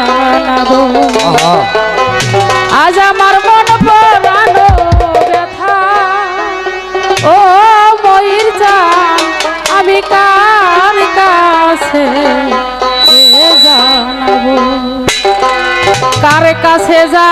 জানাব আজ আমার মন পড়ানো ব্যথা। ও ময়ূর যা আমি কার কাছে জানাব? কার কাছে যা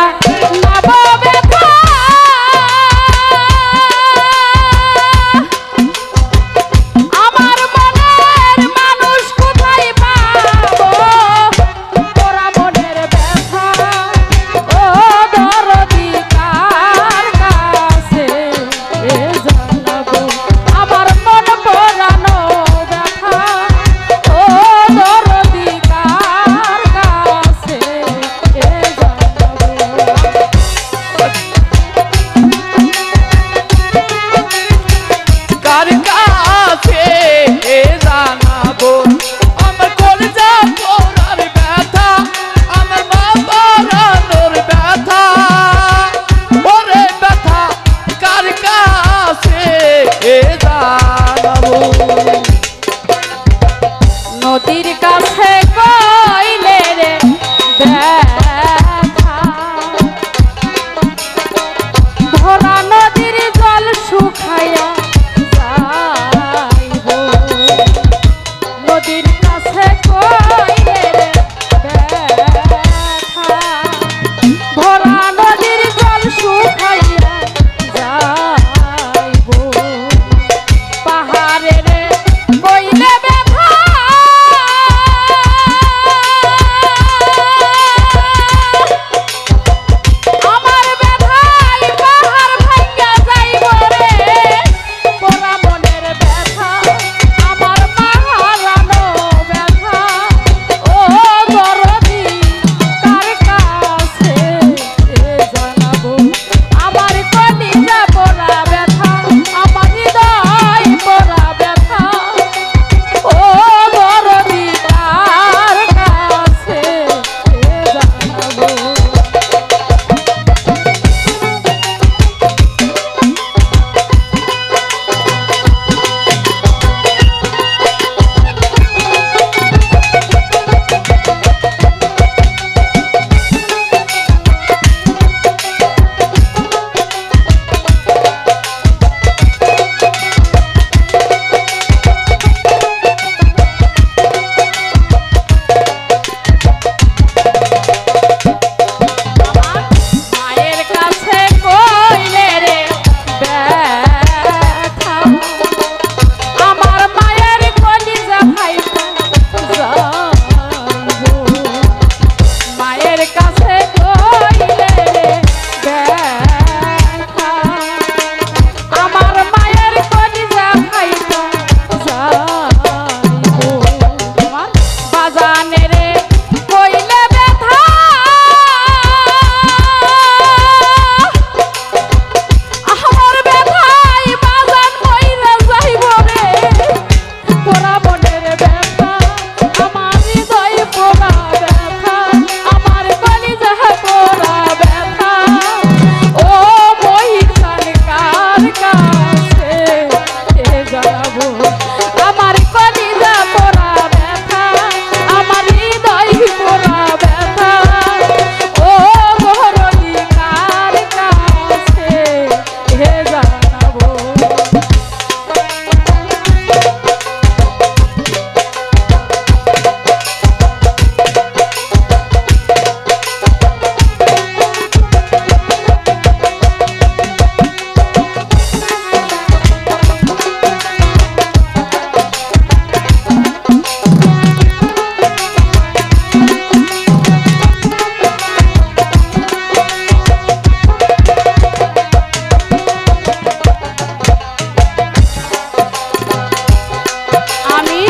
যাবো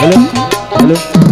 Alo. Alo.